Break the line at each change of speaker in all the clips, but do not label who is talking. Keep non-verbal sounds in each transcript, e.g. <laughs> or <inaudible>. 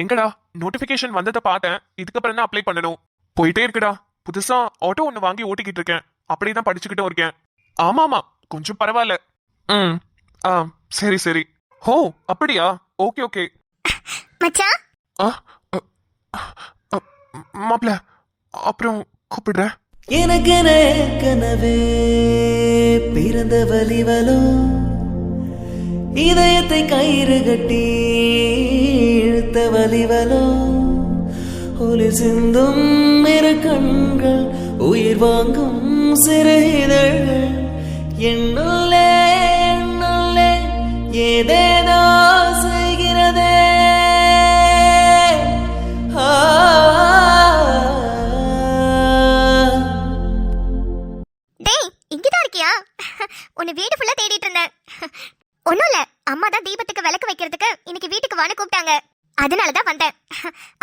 எங்கடா? நோட்டிபிகேஷன் வந்ததை பார்த்தேன். இதுக்கப்புறம் தான் அப்ளை பண்ணணும்? போயிட்டே இருக்குடா. புதுசா ஆட்டோ ஒன்று வாங்கி ஓட்டிக்கிட்டு இருக்கேன். அப்படியே தான் படிச்சுக்கிட்டும் இருக்கேன். ஆமாமா கொஞ்சம் பரவாயில்ல. ம் ஆ சரி சரி. ஹோ அப்படியா? Okay okay.
மச்சான்
ஆ மாப்பிள்ள அப்புறம் கூப்பிடுறேன்.
எனக்கென ஏற்கனவே பிறந்த வலிவலோ இதயத்தை கயிறு கட்டி வைத்த வலிவலோ ஒளி சிந்தும் இரு கண்கள் உயிர் வாங்கும் சிறு இதழ்கள். என்னுள்ளே என்னுள்ளே ஏதேதோ செய்கிறதே.
உன்னை வீடு ஃபுல்லா தேடிட்டு இருந்தேன். ஒண்ணும் இல்ல அம்மா தான் தீபத்துக்கு விளக்கு வைக்கிறதுக்கு இன்னைக்கு வீட்டுக்கு வான்னு கூப்பிட்டாங்க. அதனால தான் வந்தேன்.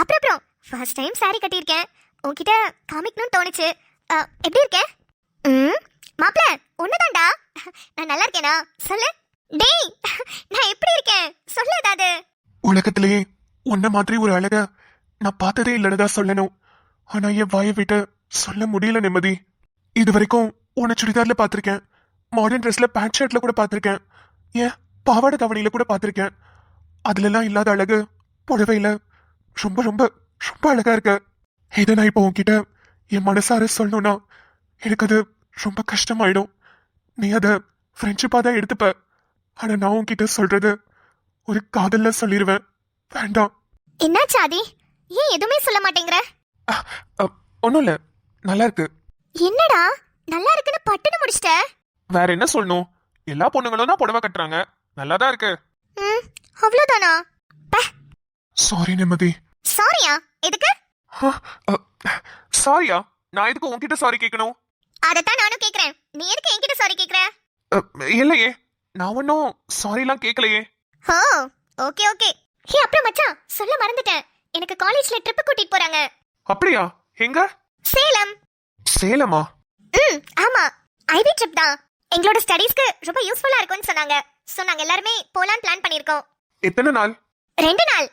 அப்புறம் அப்புறம் ஃபர்ஸ்ட் டைம் சாரி கட்டியிருக்கேன். உன்கிட்ட காமிக்கணும்னு தோணுச்சு. எப்படி இருக்கேன் ம் மாப்ள ஒன்றுதான்டா நான் நல்லா இருக்கேனா? சொல்லு. டேய் நான் எப்படி இருக்கேன்? சொல்லு ஏதாவது.
உலகத்திலேயே உன்ன மாதிரி ஒரு அழக நான் பார்த்ததே இல்லைன்னு தான் சொல்லணும். ஆனா என் வாயை விட்டு சொல்ல முடியல நிம்மதி. இது வரைக்கும் உன்னை சுடிதார்ல பார்த்துருக்கேன். மாடர்ன் ட்ரெஸ்ல பேண்ட் ஷர்ட்ல கூட பார்த்துருக்கேன். ஏன் பாவாடை தவணையில கூட பார்த்துருக்கேன். அதுலலாம் இல்லாத அழகு புடவையில ரொம்ப ரொம்ப ரொம்ப அழகா இருக்க. இதை நான் இப்போ உன்கிட்ட என் மனசார சொல்லணும்னா எனக்கு அது ரொம்ப கஷ்டமாயிடும். நீ அதை ஃப்ரெண்ட்ஷிப்பாக தான் எடுத்துப்ப. ஆனா நான் உன்கிட்ட சொல்றது ஒரு காதல்ல சொல்லிடுவேன் வேண்டாம்.
என்னாச்சு ஆதி ஏன் எதுவுமே சொல்ல மாட்டேங்கிற?
ஒன்றும் இல்லை. நல்லா இருக்கு.
என்னடா? நல்லா இருக்குன்னு பட்டுன்னு முடிச்சிட்ட?
வேற என்ன சொல்லணும்? எல்லா பொண்ணுங்களும் தான் புடவை கட்டுறாங்க. நல்லா தான் இருக்கு.
ம் அவ்வளோதானா
சாரி நிம்மதி
சாரியா எதுக்கு?
சாரியா நான் எதுக்கு உன்கிட்ட சாரி கேட்கணும்
அதைத்தான் நானும் கேக்குறேன். நீ எதுக்கு என்கிட்ட சாரி கேக்குற?
அஹ், இல்லையே. நான் ஒன்றும் சாரிலாம் கேட்கலையே
ஓ ஓகே ஓகே ஹே அப்புறம் மச்சான் சொல்ல மறந்துட்டேன். எனக்கு காலேஜ்ல ட்ரிப் கூட்டிட்டு போறாங்க.
அப்படியா? எங்க?
சேலம்.
சேலமா?
ம் ஆமா. ஐவி ட்ரிப் தான். எங்களோட ஸ்டடீஸ்க்கு ரொம்ப யூஸ்ஃபுல்லா இருக்கும்னு சொன்னாங்க. சோ நாங்க எல்லாருமே போலான்னு பிளான் பண்ணிருக்கோம்
எத்தனை நாள்?
ரெண்டு நாள்.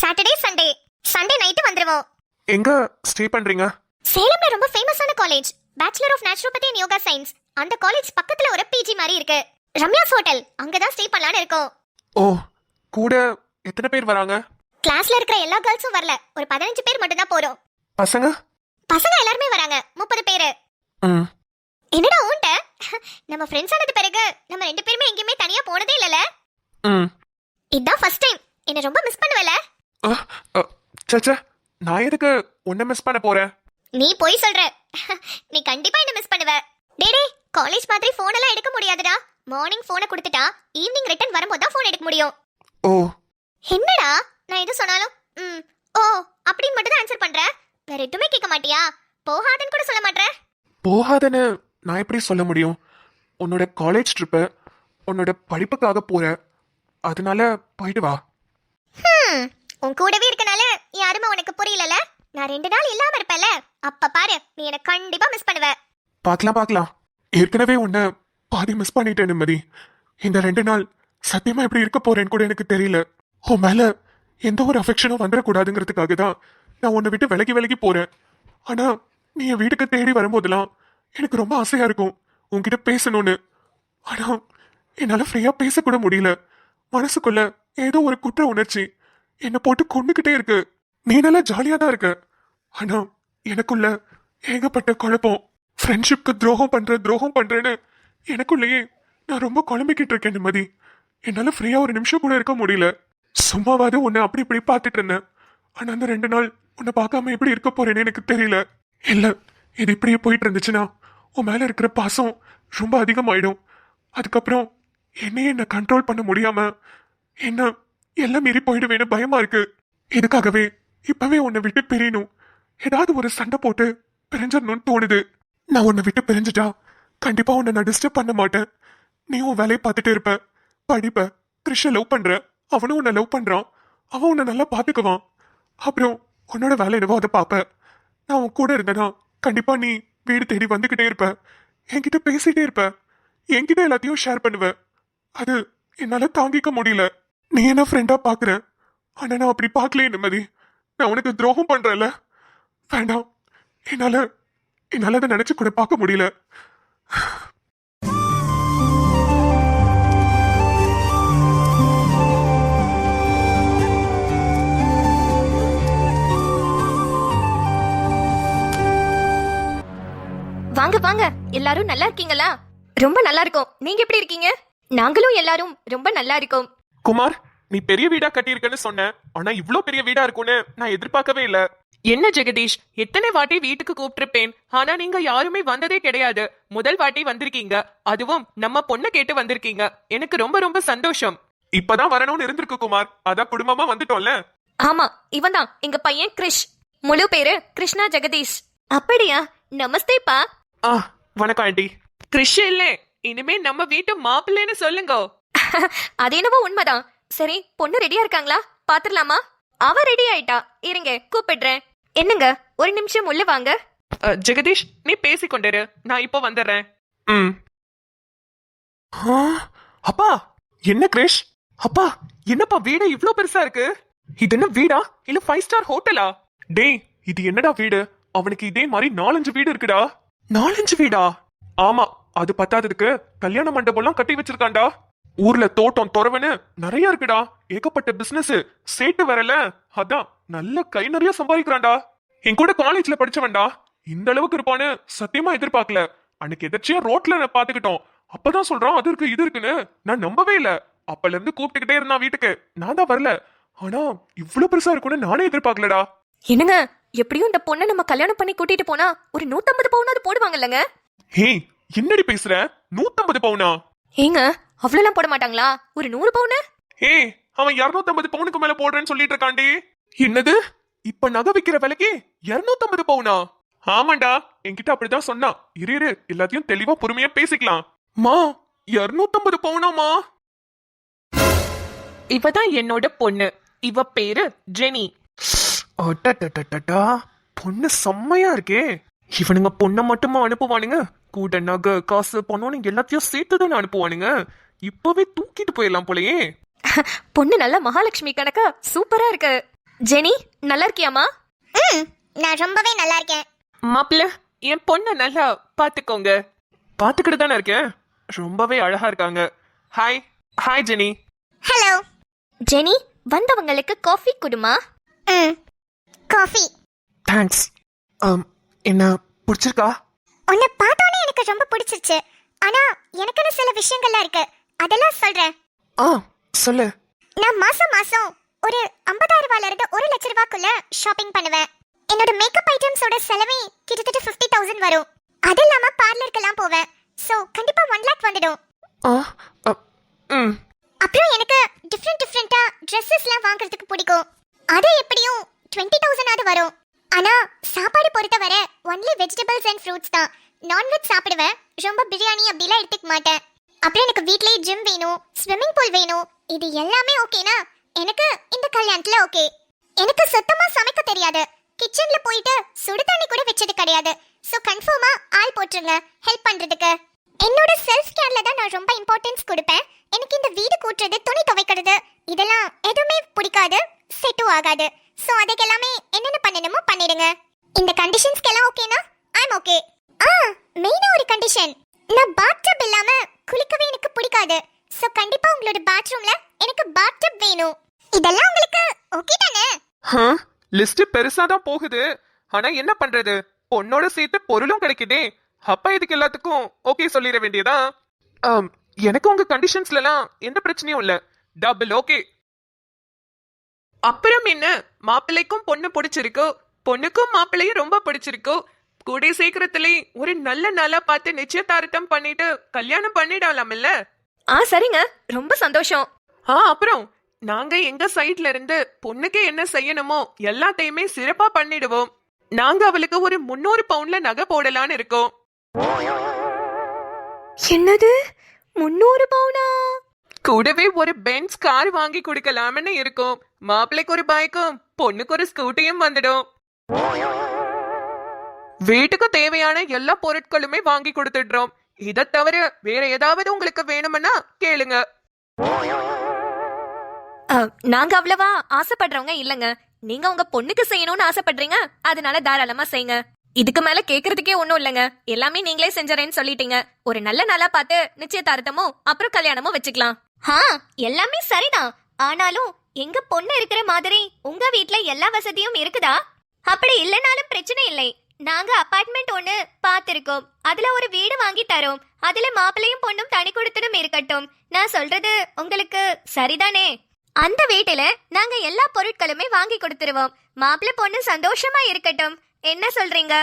சாட்டர்டே சண்டே சண்டே நைட்டு வந்துருவோம்.
எங்க ஸ்டே பண்றீங்க?
சேலம்ல ரொம்ப ஃபேமஸான college bachelor of naturopathy and yoga science அந்த காலேஜ் பக்கத்துல ஒரு பிஜி மாதிரி இருக்கு. ரம்யாஸ் ஹோட்டல் அங்கதான் ஸ்டே பண்ணலாம்னு இருக்கோம்.
ஓ கூட எத்தனை பேர் வராங்க?
கிளாஸ்ல இருக்கிற எல்லா கேர்ள்ஸும் வரல. ஒரு பதினஞ்சு பேர் மட்டும் தான் போறோம்.
பசங்க?
பசங்க எல்லாருமே வராங்க. முப்பது பேரு.
ம்.
என்னடா ஊன்ட்ட நம்ம ஃப்ரெண்ட்ஸ் ஆனது பிறகு நம்ம ரெண்டு பேருமே எங்கேயுமே தனியா போனதே இல்லல?
ம்.
இதான் ஃபர்ஸ்ட் டைம் என்ன ரொம்ப மிஸ் பண்ணுவல?
சச்சா நான் எதுக்கு உன்னை மிஸ் பண்ண போறேன்?
நீ போய் சொல்ற. நீ கண்டிப்பா என்ன மிஸ் பண்ணுவ. டேய் காலேஜ் மாதிரி போன் எல்லாம் எடுக்க முடியாதுடா. மார்னிங் போனை கொடுத்துட்டா ஈவினிங் ரிட்டர்ன் வரும்போது தான் போன் எடுக்க முடியும்.
ஓ.
என்னடா? நான் எது சொன்னாலும் ம் ஓ அப்படின்னு மட்டும் தான் ஆன்சர் பண்ற. வேற எதுவுமே கேட்க மாட்டியா? போகாதன்னு கூட சொல்ல மாட்ற.
போகாதன்னு நான் எப்படி சொல்ல முடியும்? உன்னோட காலேஜ் ட்ரிப்பு உன்னோட படிப்புக்காக போற. அதனால போயிட்டு வா.
உன் கூடவே இருக்கனால யாருமே உனக்கு புரியலல? நான் ரெண்டு நாள் இல்லாம இருப்பேன்ல. அப்ப பாரு நீ என்ன கண்டிப்பா மிஸ் பண்ணுவ.
பார்க்கலாம் பார்க்கலாம். ஏற்கனவே உன்னை பாதி மிஸ் பண்ணிட்டேன் நிம்மதி. இந்த ரெண்டு நாள் சத்தியமா எப்படி இருக்க போறேன்னு கூட எனக்கு தெரியல. உன் மேல எந்த ஒரு அஃபெக்ஷனும் வந்துடக்கூடாதுங்கிறதுக்காக தான் நான் உன்னை விட்டு விலகி விலகி போறேன். ஆனா நீ என் வீட்டுக்கு தேடி வரும்போதெல்லாம் எனக்கு ரொம்ப ஆசையா இருக்கும் உன்கிட்ட பேசணும்னு. ஆனா என்னால ஃப்ரீயா பேசக்கூட முடியல. மனசுக்குள்ள ஏதோ ஒரு குற்ற உணர்ச்சி என்னை போட்டு கொண்டுகிட்டே இருக்கு. நீ நல்லா ஜாலியா தான் இருக்கு. ஆனா எனக்குள்ள ஏகப்பட்ட குழப்பம். ஃப்ரெண்ட்ஷிப்க்கு துரோகம் பண்ற துரோகம் பண்றேன்னு எனக்குள்ளேயே நான் ரொம்ப குழம்பிக்கிட்டு இருக்கேன் நிம்மதி. என்னால ஃப்ரீயா ஒரு நிமிஷம் கூட இருக்க முடியல. சும்மாவாவது உன்னை அப்படி இப்படி பார்த்துட்டு இருந்தேன். ஆனா அந்த ரெண்டு நாள் உன்னை பார்க்காம எப்படி இருக்க போறேன்னு எனக்கு தெரியல. இல்ல இது இப்படியே போயிட்டு இருந்துச்சுன்னா உன் மேல இருக்கிற பாசம் ரொம்ப அதிகமாயிடும். அதுக்கப்புறம் என்னையே என்ன கண்ட்ரோல் பண்ண முடியாம என்ன எல்லாம் மீறி போயிடுவேன்னு பயமா இருக்கு. இதுக்காகவே இப்பவே உன்னை விட்டு பிரியணும் ஏதாவது ஒரு சண்டை போட்டு பிரிஞ்சிடணும்னு தோணுது. நான் உன்னை விட்டு பிரிஞ்சுட்டா கண்டிப்பா உன்னை நான் டிஸ்டர்ப் பண்ண மாட்டேன். நீ உன் வேலையை பார்த்துட்டு இருப்ப. படிப்ப கிருஷ்ண லவ் பண்ற. அவனும் உன்னை லவ் பண்றான். அவன் உன்னை நல்லா பாத்துக்குவான் அப்புறம் உன்னோட வேலை என்னவோ அதை பார்ப்ப. நான் உன் கூட இருந்தேன்னா கண்டிப்பா நீ வீடு தேடி வந்துகிட்டே இருப்ப. என்கிட்ட பேசிட்டே இருப்ப. என்கிட்ட எல்லாத்தையும் ஷேர் பண்ணுவ. அது என்னால தாங்கிக்க முடியல. நீ என்ன ஃப்ரெண்டா பாக்குற? ஆனா நான் அப்படி பார்க்கலையே நிம்மதி. நான் உனக்கு துரோகம் பண்றேன்ல. வேண்டாம். என்னால என்னால அதை நினைச்சு கூட பார்க்க முடியல.
வாங்க வாங்க. எல்லாரும் நல்லா இருக்கீங்களா? ரொம்ப நல்லா இருக்கோம். நீங்க எப்படி இருக்கீங்க? நாங்களும் எல்லாரும் ரொம்ப நல்லா இருக்கோம்.
குமார் நீ பெரிய வீடா கட்டியிருக்கன்னு சொன்ன. ஆனா இவ்ளோ பெரிய வீடா இருக்கும்னு நான் எதிர்பார்க்கவே இல்ல.
என்ன ஜெகதீஷ் எத்தனை வாட்டி வீட்டுக்கு கூப்பிட்டிருப்பேன். ஆனா நீங்க யாருமே வந்ததே கிடையாது. முதல் வாட்டி வந்திருக்கீங்க. அதுவும் நம்ம பொண்ணை கேட்டு வந்திருக்கீங்க. எனக்கு ரொம்ப ரொம்ப சந்தோஷம்.
இப்பதான் வரணும்னு இருந்திருக்கு குமார். அதான் குடும்பமா வந்துட்டோம்ல.
ஆமா இவன் தான். எங்க பையன் கிரிஷ். முழு பேரு கிருஷ்ணா ஜெகதீஷ். அப்படியா? நமஸ்தேப்பா
ஆ வணக்கம் ஆண்டி. கிறிஷ் இல்ல. இனிமே நம்ம வீட்டு மாப்பிள்ளைன்னு சொல்லுங்க. <laughs>
அது என்னவோ உண்மைதான். சரி பொண்ணு ரெடியா இருக்காங்களா? பாத்துடலாமா அவ ரெடி ஆயிட்டா. இருங்க கூப்பிடுறேன். என்னங்க ஒரு நிமிஷம் உள்ள வாங்க.
ஜெகதீஷ் நீ பேசிக்கொண்டிரு நான் இப்போ வந்துடுறேன்.
ம். ஆ, அப்பா என்ன கிரேஷ்? அப்பா என்னப்பா வீடு இவ்ளோ பெருசா இருக்கு? இது என்ன வீடா? இல்ல ஃபைவ் ஸ்டார் ஹோட்டலா? டேய் இது என்னடா வீடு? அவனுக்கு இதே மாதிரி நாலஞ்சு வீடு இருக்குடா. நாலஞ்சு வீடா? ஆமா அது பத்தாததுக்கு கல்யாண மண்டபம்லாம் கட்டி வச்சிருக்கான்டா. ஊர்ல தோட்டம் துறவுன்னு நிறைய இருக்குடா. ஏகப்பட்ட பிசினஸ் சேட்டு வரல. அதான் நல்ல கை நிறைய சம்பாதிக்கிறான்டா. என் கூட காலேஜ்ல படிச்சவன்டா. இந்த அளவுக்கு இருப்பான்னு சத்தியமா எதிர்பார்க்கல. அன்னைக்கு எதாச்சியா ரோட்ல பாத்துக்கிட்டோம். அப்பதான் சொல்றான் அது இருக்கு இது இருக்குன்னு. நான் நம்பவே இல்ல. அப்பல இருந்து கூப்பிட்டுக்கிட்டே இருந்தான் வீட்டுக்கு. நான் தான் வரல. ஆனா இவ்ளோ பெருசா இருக்கும்னு நானே எதிர்பார்க்கலடா.
என்னங்க? எப்படியும் இந்த பொண்ணை நம்ம கல்யாணம் பண்ணி கூட்டிட்டு போனா ஒரு நூத்தம்பது பவுனாவது போடுவாங்கல்லங்க?
ஹே என்னடி பேசுற? நூத்தம்பது பவுனா?
ஏங்க அவ்வளோலாம் போட மாட்டாங்களா? ஒரு நூறு பவுனு?
ஹே அவன் 250 பவுனுக்கு மேல போடுறேன்னு சொல்லிட்டு இருக்காண்டி என்னது? இப்ப நகை விக்கிற விலைக்கு 250 பவுனா? ஆமாண்டா என்கிட்ட அப்படிதான் சொன்னான். இரு இரு எல்லாத்தையும் தெளிவா பொறுமையா பேசிக்கலாம். மா 250 பவுனாமா?
இவதான் என்னோட பொண்ணு. இவ பேரு ஜெனி.
அடடடடடா பொண்ணு செம்மையா இருக்கே. இவனுங்க பொண்ணை மட்டுமா அனுப்புவானுங்க? கூட நகை காசு பணம் எல்லாத்தையும் சேர்த்து தானே அனுப்புவானுங்க? இப்பவே தூக்கிட்டு போயிடலாம் போலயே. <laughs>
பொண்ணு நல்ல மகாலட்சுமி கணக்கா சூப்பரா இருக்கு. ஜெனி நல்லா இருக்கியாமா
ம் நான் ரொம்பவே நல்லா இருக்கேன்.
மாப்பிள்ள என் பொண்ணை நல்லா பாத்துக்கோங்க.
பாத்துக்கிட்டு தானே இருக்கேன். ரொம்பவே அழகா இருக்காங்க. Hi hi Jenny.
Hello
Jenny வந்தவங்களுக்கு காஃபி குடுமா?
ம் காஃபி.
தேங்க்ஸ் என்ன பிடிச்சிருக்கா?
உன்னை பார்த்தோன்னே எனக்கு ரொம்ப பிடிச்சிருச்சு. ஆனா எனக்குன்னு சில விஷயங்கள்லாம் இருக்கு. அதெல்லாம் சொல்றேன்.
ஆ சொல்லு.
நான் மாசம் மாசம் ஒரு ஐம்பதாயிரம் ரூபாயில இருந்து ஒரு லட்ச ரூபாய்க்குள்ள ஷாப்பிங் பண்ணுவேன். என்னோட மேக்கப் ஐட்டம்ஸோட செலவே கிட்டத்தட்ட ஃபிஃப்டி தௌசண்ட் வரும். அது இல்லாம பார்லருக்கெல்லாம் போவேன். ஸோ கண்டிப்பா ஒன் லேக் வந்துடும். அப்புறம் எனக்கு டிஃப்ரெண்ட் டிஃப்ரெண்டா ட்ரெஸ்ஸஸ்லாம் வாங்குறதுக்கு பிடிக்கும். அது எப்படியும் டுவெண்ட்டி தௌசண்ட் வரும். ஆனா சாப்பாடு பொறுத்தவரை ஒன்லி வெஜிடபிள்ஸ் அண்ட் ஃப்ரூட்ஸ் தான். நான்வெஜ் சாப்பிடுவேன். ரொம்ப பிரியாணி அப்படிலாம் எடுத்துக்க மாட்டேன். அப்புறம் எனக்கு வீட்லயே ஜிம் வேணும் ஸ்விம்மிங் பூல் வேணும். இது எல்லாமே ஓகேனா எனக்கு இந்த கல்யாணத்துல ஓகே எனக்கு சுத்தமா சமைக்க தெரியாது. கிச்சன்ல போயிட்டு சுடு தண்ணி கூட வச்சது கிடையாது. சோ கன்ஃபார்மா ஆள் போட்டுருங்க ஹெல்ப் பண்றதுக்கு. என்னோட செல்ஃப் கேர்ல தான் நான் ரொம்ப இம்பார்ட்டன்ஸ் கொடுப்பேன். எனக்கு இந்த வீடு கூட்டுறது துணி துவைக்கிறது இதெல்லாம் எதுவுமே பிடிக்காது செட்டும் ஆகாது. சோ அதுக்கு எல்லாமே என்னென்ன பண்ணணுமோ பண்ணிடுங்க. இந்த கண்டிஷன்ஸ்க்கு எல்லாம் ஓகேனா ஐம் ஓகே ஆ மெயினா ஒரு கண்டிஷன் நான் பாத்டப் இல்லாம குளிக்கவே எனக்கு பிடிக்காது. சோ கண்டிப்பா உங்களோட பாத்ரூம்ல எனக்கு பாத்டப் வேணும். இதெல்லாம் உங்களுக்கு ஓகே தானே?
லிஸ்ட் பெருசா தான் போகுது. ஆனா என்ன பண்றது? பொண்ணோட சேர்த்து பொருளும் கிடைக்குதே. அப்பா இதுக்கு எல்லாத்துக்கும் ஓகே சொல்லிட வேண்டியதா? ஆம், எனக்கு உங்க கண்டிஷன்ஸ்ல எல்லாம் எந்த பிரச்சனையும் இல்ல. டபுள் ஓகே அப்புறம் என்ன? மாப்பிள்ளைக்கும் பொண்ணு பிடிச்சிருக்கோ. பொண்ணுக்கும் மாப்பிள்ளையும் ரொம்ப பிடிச்சிருக்கோ. கூடிய சீக்கிரத்திலே ஒரு நல்ல நாளா பார்த்து நிச்சயதார்த்தம் பண்ணிட்டு கல்யாணம் பண்ணிடலாம் இல்ல
ஆ சரிங்க. ரொம்ப சந்தோஷம்.
ஆ அப்புறம் நாங்க எங்க சைட்ல இருந்து பொண்ணுக்கு என்ன செய்யணுமோ எல்லாத்தையுமே சிறப்பா பண்ணிடுவோம். நாங்க அவளுக்கு ஒரு முன்னூறு பவுண்ட்ல நகை போடலான்னு இருக்கோம்.
என்னது? முன்னூறு பவுனா?
கூடவே ஒரு பென்ஸ் கார் வாங்கி கொடுக்கலாம்னு இருக்கும். மாப்பிள்ளைக்கு ஒரு பைக்கும் பொண்ணுக்கு ஒரு ஸ்கூட்டியும் வந்துடும். வீட்டுக்கு தேவையான எல்லா பொருட்களுமே வாங்கி கொடுத்துடுறோம். இதை தவிர வேற ஏதாவது உங்களுக்கு வேணும்னா கேளுங்க.
நாங்க அவ்வளவா ஆசைப்படுறவங்க இல்லங்க. நீங்க உங்க பொண்ணுக்கு செய்யணும்னு ஆசைப்படுறீங்க அதனால தாராளமா செய்யுங்க. இதுக்கு மேல கேக்குறதுக்கே ஒண்ணும் இல்லைங்க. எல்லாமே நீங்களே செஞ்சறேன்னு சொல்லிட்டீங்க. ஒரு நல்ல நாளா பார்த்து நிச்சயதார்த்தமும் அப்புறம் கல்யாணமும் வச்சுக்கலாம்.
ஆ எல்லாமே சரிதான். ஆனாலும் எங்க பொண்ணு இருக்கிற மாதிரி உங்க வீட்ல எல்லா வசதியும் இருக்குதா? அப்படி இல்லைனாலும் பிரச்சனை இல்லை. நாங்க அபார்ட்மெண்ட் ஒண்ணு பாத்திருக்கோம். அதுல ஒரு வீடு வாங்கி தரோம். அதுல மாப்பிள்ளையும் பொண்ணும் தனி கொடுத்தனும் இருக்கட்டும். நான் சொல்றது உங்களுக்கு சரிதானே? அந்த வீட்டுல நாங்க எல்லா பொருட்களுமே வாங்கி கொடுத்துருவோம். மாப்பிள்ளை பொண்ணு சந்தோஷமா இருக்கட்டும். என்ன சொல்றீங்க?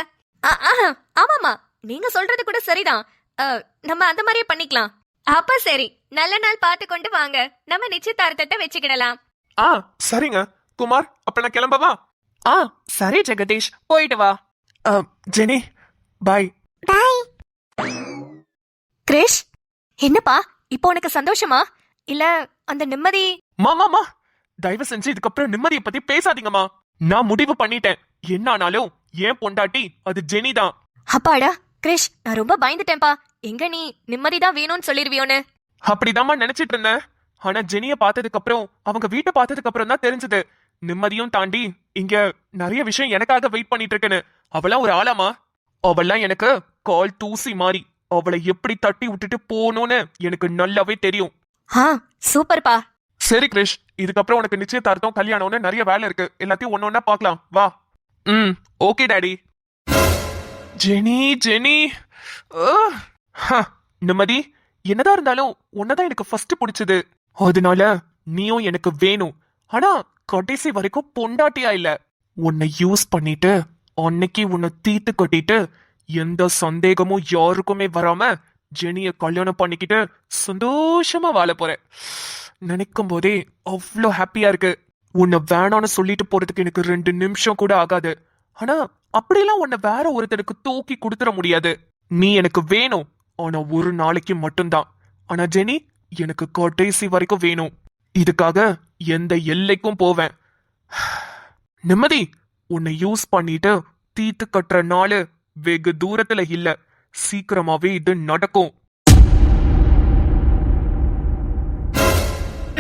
ஆமாமா நீங்க சொல்றது கூட சரிதான். நம்ம அந்த மாதிரியே பண்ணிக்கலாம்.
அப்ப சரி. நல்ல நாள் பார்த்து கொண்டு வாங்க. நம்ம நிச்சயதார்த்தத்தை வச்சுக்கிடலாம்.
ஆ சரிங்க. குமார் அப்ப நான் கிளம்பவா? ஆ சரி ஜெகதீஷ். போயிட்டு வா. ஜெனி பாய்
பாய்
கிரிஷ் என்னப்பா? இப்போ உனக்கு சந்தோஷமா? இல்ல அந்த நிம்மதி?
மாமாமா தயவு செஞ்சு இதுக்கப்புறம் நிம்மதியை பத்தி பேசாதீங்கம்மா. நான் முடிவு பண்ணிட்டேன். என்ன ஆனாலும் ஏன் பொண்டாட்டி அது ஜெனி தான்.
அப்பாடா கிரிஷ் நான் ரொம்ப பயந்துட்டேன்ப்பா. எங்க நீ நிம்மதிதான் வேணும்னு சொல்லிருவியோன்னு?
அப்படிதாம்மா நினைச்சிட்டு இருந்தேன். ஆனா ஜெனிய பார்த்ததுக்கு அப்புறம் அவங்க வீட்டை பார்த்ததுக்கு அப்புறம் தான் தெரிஞ்சது. நிம்மதியும் தாண்டி இங்க நிறைய விஷயம் எனக்காக வெயிட் பண்ணிட்டு இருக்குன்னு அவளாம் ஒரு ஆளாமா? அவள்லாம் எனக்கு கால் தூசி மாறி அவளை எப்படி தட்டி விட்டுட்டு போகணும்னு எனக்கு நல்லாவே தெரியும்.
ஆ சூப்பர்ப்பா.
சரி கிரிஷ். இதுக்கப்புறம் உனக்கு நிச்சயதார்த்தம் கல்யாணம்னு நிறைய வேலை இருக்கு. எல்லாத்தையும் ஒன்னு ஒன்னா பார்க்கலாம். வா. ம் ஓகே டாடி. Jenny Jenny. நிம்மதி. என்னதான் இருந்தாலும் உன்னதான் எனக்கு ஃபர்ஸ்ட் பிடிச்சது. அதனால நீயும் எனக்கு வேணும். ஆனா கடைசி வரைக்கும் பொண்டாட்டியா இல்ல. உன்னை யூஸ் பண்ணிட்டு அன்னைக்கு உன்னை தீத்து கட்டிட்டு எந்த சந்தேகமும் யாருக்குமே வராம ஜெனிய கல்யாணம் பண்ணிக்கிட்டு சந்தோஷமா வாழ போறேன். நினைக்கும் போதே அவ்வளோ ஹாப்பியா இருக்கு. உன்னை வேணாம்னு சொல்லிட்டு போறதுக்கு எனக்கு ரெண்டு நிமிஷம் கூட ஆகாது. ஆனா அப்படியெல்லாம் உன்னை வேற ஒருத்தருக்கு தூக்கி கொடுத்துட முடியாது. நீ எனக்கு வேணும். ஆனா ஒரு நாளைக்கு மட்டும்தான். ஆனா ஜெனி எனக்கு கடைசி வரைக்கும் வேணும். இதுக்காக எந்த எல்லைக்கும் போவேன். நிம்மதி உன்னை யூஸ் பண்ணிட்டு தீத்து கட்டுற நாள் வெகு தூரத்துல இல்ல. சீக்கிரமாவே இது நடக்கும்.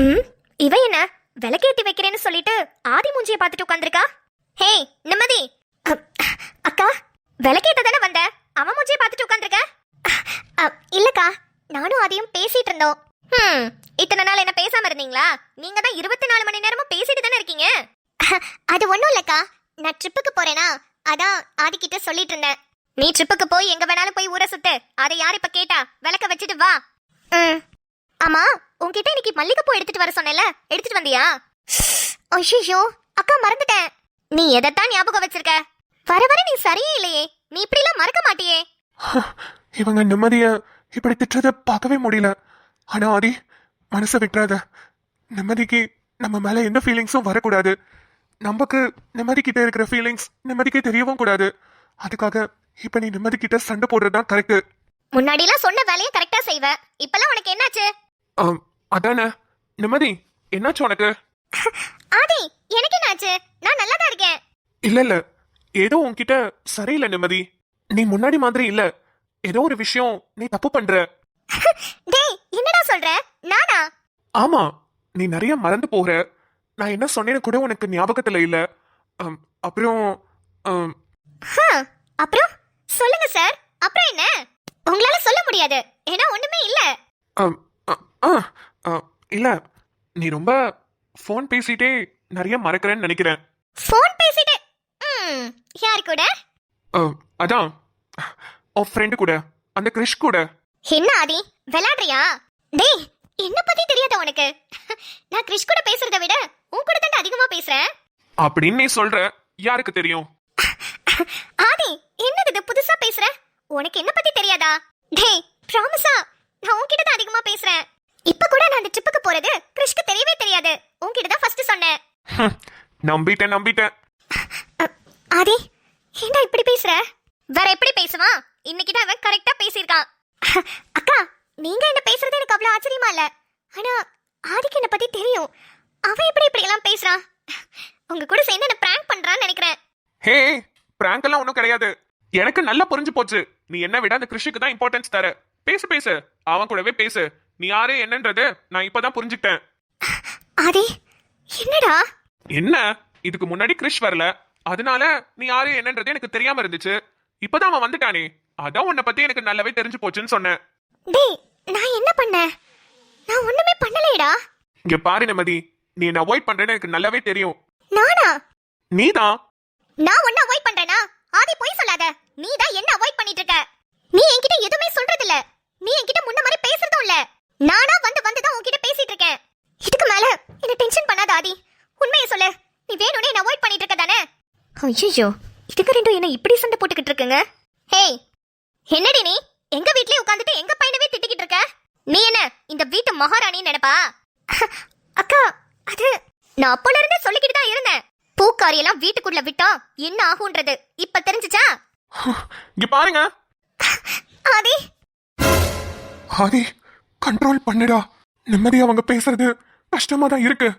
ம் இவ என்ன? விளக்கேத்தி வைக்கிறேன்னு சொல்லிட்டு ஆதி மூஞ்சிய பார்த்துட்டு உட்காந்துருக்கா ஹே நிம்மதி! அக்கா விளக்கேத்த தானே வந்த? அவன் மூஞ்சிய பார்த்துட்டு உட்காந்துருக்க இல்லக்கா நானும் ஆதியும் பேசிட்டு இருந்தோம். ம் இத்தனை நாள் என்ன பேசாம இருந்தீங்களா? நீங்க தான் இருபத்தி நாலு மணி நேரமும் பேசிட்டு தானே இருக்கீங்க? <laughs> அது ஒண்ணும் இல்லக்கா. நான் ட்ரிப்புக்கு போறேனா? அதான் ஆதி கிட்ட சொல்லிட்டு இருந்தேன். நீ ட்ரிப்புக்கு போய் எங்க வேணாலும் போய் ஊரை சுத்து. அதை யார் இப்ப கேட்டா? விளக்க வச்சுட்டு வா. ம் ஆமா உன்கிட்ட இன்னைக்கு மல்லிகைப்பூ எடுத்துட்டு வர சொன்னேன்ல. எடுத்துட்டு வந்தியா? <sighs> ஐயோ அக்கா மறந்துட்டேன். நீ எதைத்தான் ஞாபகம் வச்சிருக்க? வர வர நீ சரியே இல்லையே. நீ இப்படி எல்லாம் மறக்க மாட்டியே.
இவங்க நிம்மதிய இப்படி திட்டுறத பார்க்கவே முடியல. ஆனா ஆதி மனசை விட்டுறாத. நிம்மதிக்கு நம்ம மேல எந்த ஃபீலிங்ஸும் வரக்கூடாது. நமக்கு நிம்மதி கிட்ட இருக்கிற ஃபீலிங்ஸ் நிம்மதிக்கு தெரியவும் கூடாது. அதுக்காக இப்ப நீ நிம்மதி கிட்ட சண்டை போடுறதுதான் கரெக்ட்
முன்னாடி எல்லாம் சொன்ன வேலையை கரெக்டா செய்வ. இப்பெல்லாம் உனக்கு என்னாச்சு?
அதானே. நிம்மதி என்னாச்சு உனக்கு?
ஆதி எனக்கு என்னாச்சு? நான் நல்லா தான் இருக்கேன்.
இல்ல இல்ல. ஏதோ உன்கிட்ட சரியில்லை நிம்மதி. நீ முன்னாடி மாதிரி இல்ல. ஏதோ ஒரு விஷயம் நீ தப்பு பண்ற. <laughs>
டேய் என்னடா சொல்ற? நானா?
ஆமா நீ நிறைய மறந்து போற. நான் என்ன சொன்னேன்னு கூட உனக்கு ஞாபகத்துல இல்ல. அம், அப்புறம் அம்,
ஹம், அப்புறம்? சொல்லுங்க சார். அப்புறம் என்ன? உங்களால சொல்ல முடியாது. ஏன்னா ஒண்ணுமே இல்ல.
அம், அ, ஆ, அ, இல்ல. நீ ரொம்ப ஃபோன் பேசிட்டே நிறைய மறக்கிறேன்னு நினைக்கிறேன்.
ஃபோன் பேசிட்டு? ம், யார் கூட?
அம், அதான். உன் ஃப்ரெண்டு கூட. அந்த கிரிஷ் கூட.
என்ன ஆதி விளையாடுறியா? டேய் என்ன பத்தி தெரியாத உனக்கு? நான் கிரிஷ் கூட பேசுறத விட உன் கூட தான் அதிகமா பேசுறேன்.
அப்படின்னு நீ சொல்ற யாருக்கு தெரியும்?
ஆதி என்னது இது புதுசா பேசுற? உனக்கு என்ன பத்தி தெரியாதா? டேய் ப்ராமிஸா நான் உன்கிட்ட தான் அதிகமா பேசுறேன். இப்ப கூட நான் அந்த ட்ரிப்புக்கு போறது கிரிஷ்க்கு தெரியவே தெரியாது. உன்கிட்ட தான் ஃபர்ஸ்ட் சொன்னேன்.
நம்பிட்டேன் நம்பிட்டேன்.
ஆதி என்ன இப்படி பேசுற? வேற எப்படி பேசுவான்? இன்னைக்கு தான் அவன் கரெக்டா பேசியிருக்கான். அக்கா நீங்க என்ன பேசுறது எனக்கு அவ்வளவு ஆச்சரியமா இல்ல. ஆனா ஆதிக்கு என்ன பத்தி தெரியும். அவன் எப்படி இப்படி எல்லாம் பேசுறான் உங்க கூட சேர்ந்து என்ன பிராங்க் பண்றான்னு நினைக்கிறேன்.
ஹே பிராங்க் எல்லாம் ஒன்றும் கிடையாது. எனக்கு நல்லா புரிஞ்சு போச்சு. நீ என்ன விட அந்த கிருஷிக்கு தான் இம்பார்ட்டன்ஸ் தர. பேசு பேசு. அவன் கூடவே பேசு. நீ யாரு என்னன்றது நான் இப்பதான் புரிஞ்சுக்கிட்டேன்.
ஆதி என்னடா?
என்ன? இதுக்கு முன்னாடி கிறிஷ் வரல. அதனால நீ யாரு என்னன்றது எனக்கு தெரியாம இருந்துச்சு. இப்பதான் அவன் வந்துட்டானே. அதான் உன்னை பத்தி எனக்கு நல்லாவே தெரிஞ்சு போச்சுன்னு சொன்னேன்.
டேய் நான் என்ன பண்ணேன்? நான் ஒண்ணுமே பண்ணலையேடா.
இங்க பாரு நிம்மதி. நீ என்ன அவாய்ட் பண்றேன்னு எனக்கு நல்லாவே தெரியும்.
நானா?
நீதான்
நான் ஒன்ன அவாய்ட் பண்றேனா? ஆதி போய் சொல்லாத. நீ தான் என்ன அவாய்ட் பண்ணிட்டு இருக்க? நீ என்கிட்ட எதுவுமே சொல்றது இல்ல நீ என்கிட்ட முன்ன மாதிரி பேசுறதும் இல்ல. நானா வந்து வந்து தான் உன்கிட்ட பேசிட்டு இருக்கேன். இதுக்கு மேல என்ன டென்ஷன் பண்ணாத ஆதி. உண்மையை சொல்லு. நீ வேணும்னே என்ன அவாய்ட் பண்ணிட்டு இருக்க தானே? ஐயோ இதுக்கு ரெண்டும் என்ன இப்படி சண்டை போட்டுக்கிட்டு இருக்குங்க? ஹேய் என்னடி நீ? எங்க வீட்லயே உட்காந்துட்டு எங்க பையனவே திட்டிக்கிட்டு இருக்க? நீ என்ன இந்த வீட்டு மகாராணி நினைப்பா? அக்கா அது நான் அப்போல இருந்தே சொல்லிக்கிட்டு தான் இருந்தேன். பூக்காரி எல்லாம் வீட்டுக்குள்ள விட்டா என்ன ஆகுன்றது இப்ப தெரிஞ்சுச்சா?
இங்க பாருங்க.
ஆதி.
ஆதி கண்ட்ரோல் பண்ணுடா. நிம்மதி அவங்க பேசுறது கஷ்டமா தான் இருக்கு.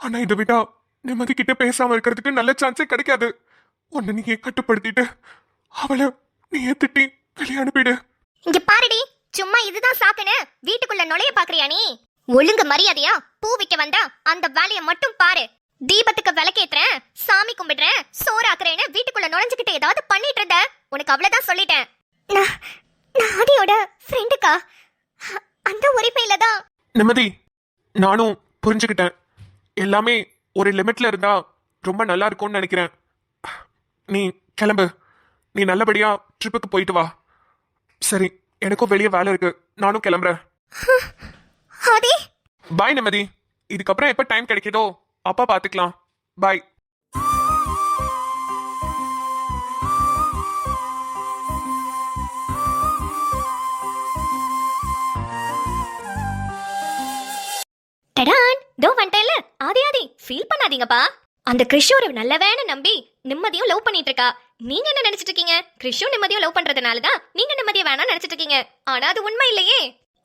ஆனா இதை விட்டா நிம்மதி கிட்ட பேசாம இருக்கிறதுக்கு நல்ல சான்ஸே கிடைக்காது. உன்னை நீயே கட்டுப்படுத்திட்டு அவளை நீயே திட்டி வெளியே அனுப்பிடு.
இங்க பாருடி சும்மா இதுதான் சாக்குன்னு வீட்டுக்குள்ள நுழைய பாக்குறியா நீ? ஒழுங்கு மரியாதையா பூ விக்க வந்தா அந்த வேலையை மட்டும் பாரு. தீபத்துக்கு விளக்கேத்துறேன் சாமி கும்பிடுறேன் சோறாக்குறேன்னு வீட்டுக்குள்ள நுழைஞ்சுக்கிட்டு ஏதாவது பண்ணிட்டு இருந்த உனக்கு அவ்வளவுதான் சொல்லிட்டேன். நான் நான் ஆதியோட ஃப்ரெண்டுக்கா அந்த உரிமையில தான்.
நிம்மதி நானும் புரிஞ்சுக்கிட்டேன். எல்லாமே ஒரு லிமிட்ல இருந்தா ரொம்ப நல்லா இருக்கும்னு நினைக்கிறேன். நீ கிளம்பு. நீ நல்லபடியா ட்ரிப்புக்கு போயிட்டு வா. சரி எனக்கும் வெளியே வேலை இருக்கு. நானும் கிளம்புறேன்.
ஆதி?
பாய் நிம்மதி. இதுக்கப்புறம் எப்ப டைம் கிடைக்குதோ அப்பா பாத்துக்கலாம். பாய்
டடான்! தோ வந்துட்டேன்ல. ஆதி ஆதி ஃபீல் பண்ணாதீங்கப்பா. அந்த கிறிஷ் ஒரு நல்லவேன்னு நம்பி நிம்மதியும் லவ் பண்ணிட்டு இருக்கா. நீங்க என்ன நினைச்சிட்டு இருக்கீங்க கிறிஷும் நிம்மதியும் லவ் பண்றதுனால தான் நீங்க நிம்மதியை வேணாம் நினைச்சிட்டு இருக்கீங்க ஆனா அது உண்மை இல்லையே.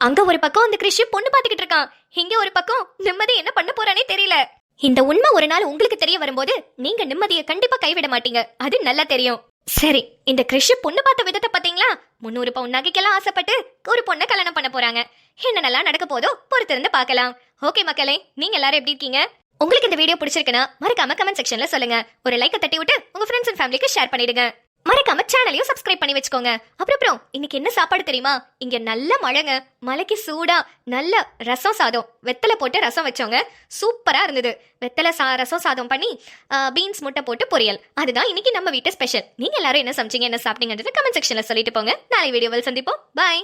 அங்க ஒரு பக்கம் அந்த கிறிஷ் பொண்ணு பாத்துக்கிட்டு இருக்கான். இங்க ஒரு பக்கம் நிம்மதி என்ன பண்ண போறானே தெரியல. இந்த உண்மை ஒரு நாள் உங்களுக்கு தெரிய வரும்போது நீங்க நிம்மதியை கண்டிப்பா கைவிட மாட்டீங்க. அது நல்லா தெரியும். சரி இந்த கிறிஷ் பொண்ணு பார்த்த விதத்தை பாத்தீங்களா முன்னூறு பவுன் நகைக்கெல்லாம் ஆசைப்பட்டு ஒரு பொண்ணை கல்யாணம் பண்ண போறாங்க. என்னென்னலாம் நடக்க போதோ பொறுத்திருந்து பார்க்கலாம். ஓகே மக்களே நீங்க எல்லாரும் எப்படி இருக்கீங்க? உங்களுக்கு இந்த வீடியோ பிடிச்சிருக்குன்னா மறக்காம கமெண்ட் செக்ஷன்ல சொல்லுங்க. ஒரு லைக்கை தட்டி விட்டு உங்க ஃப்ரெண்ட்ஸ் அண்ட் ஃபேமிலிக்கு ஷேர் பண்ணிடுங்க. மறக்காம சேனலையும் சப்ஸ்கிரைப் பண்ணி வச்சுக்கோங்க. அப்புறம் அப்புறம் இன்னைக்கு என்ன சாப்பாடு தெரியுமா? இங்க நல்ல மழைங்க. மழைக்கு சூடா நல்ல ரசம் சாதம். வெத்தலை போட்டு ரசம் வச்சோங்க. சூப்பரா இருந்தது. வெத்தலை சா ரசம் சாதம் பண்ணி பீன்ஸ் முட்டை போட்டு பொரியல். அதுதான் இன்னைக்கு நம்ம வீட்டு ஸ்பெஷல் நீங்க எல்லாரும் என்ன சமைச்சீங்க என்ன சாப்பிட்டீங்கன்றது கமெண்ட் செக்ஷன்ல சொல்லிட்டு போங்க. நாளை வீடியோவில் சந்திப்போம். பாய்